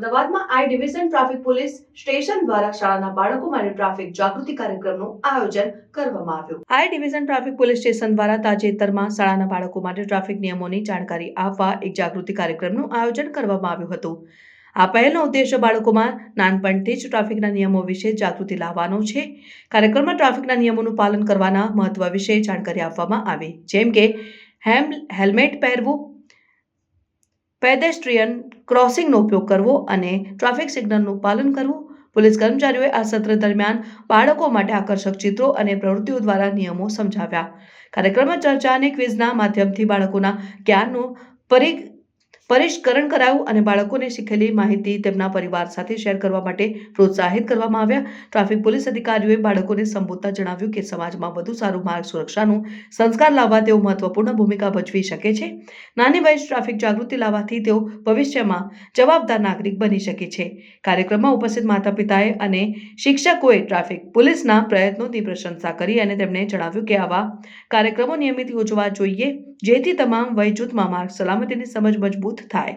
અમદાવાદમાં I division traffic police station દ્વારા શાળાના બાળકો માટે ટ્રાફિક જાગૃતિ કાર્યક્રમનું આયોજન કરવામાં આવ્યું. I division traffic police station દ્વારા તાજેતરમાં શાળાના બાળકો માટે ટ્રાફિક નિયમોની જાણકારી આપવા એક જાગૃતિ કાર્યક્રમનું આયોજન કરવામાં આવ્યું હતું. આ પહેલનો ઉદ્દેશ્ય બાળકોમાં નાનપણથી જ ટ્રાફિકના નિયમો વિશે જાગૃતિ લાવવાનો છે. કાર્યક્રમમાં ટ્રાફિકના નિયમોનું પાલન કરવાના મહત્વ વિશે જાણકારી આપવામાં આવી. જેમ કે, હેમ, હેલ્મેટ પહેરવું પેડેસ્ટ્રિયન ક્રોસિંગનો ઉપયોગ કરવો અને ટ્રાફિક સિગ્નલનું પાલન કરવું. પોલીસ કર્મચારીઓએ આ સત્ર દરમિયાન બાળકો માટે આકર્ષક ચિત્રો અને પ્રવૃત્તિઓ દ્વારા નિયમો સમજાવ્યા. કાર્યક્રમમાં ચર્ચા અને ક્વિઝના માધ્યમથી બાળકોના જ્ઞાનનું પરી પરિષ્કરણ કરાયું અને બાળકોને શીખેલી માહિતી તેમના પરિવાર સાથે શેર કરવા માટે પ્રોત્સાહિત કરવામાં આવ્યા. ટ્રાફિક પોલીસ અધિકારીઓએ બાળકોને સંબોધતા જણાવ્યું કે સમાજમાં વધુ સારું માર્ગ સુરક્ષાનું સંસ્કાર લાવવા તેઓ મહત્વપૂર્ણ ભૂમિકા ભજવી શકે છે. નાની વયે ટ્રાફિક જાગૃતિ લાવવાથી તેઓ ભવિષ્યમાં જવાબદાર નાગરિક બની શકે છે. કાર્યક્રમમાં ઉપસ્થિત માતા પિતાએ અને શિક્ષકોએ ટ્રાફિક પોલીસના પ્રયત્નોની પ્રશંસા કરી અને તેમણે જણાવ્યું કે આવા કાર્યક્રમો નિયમિત યોજવા જોઈએ. જેથી તમામ વય જૂથમાં માર્ગ સલામતીની સમજ મજબૂત થાય.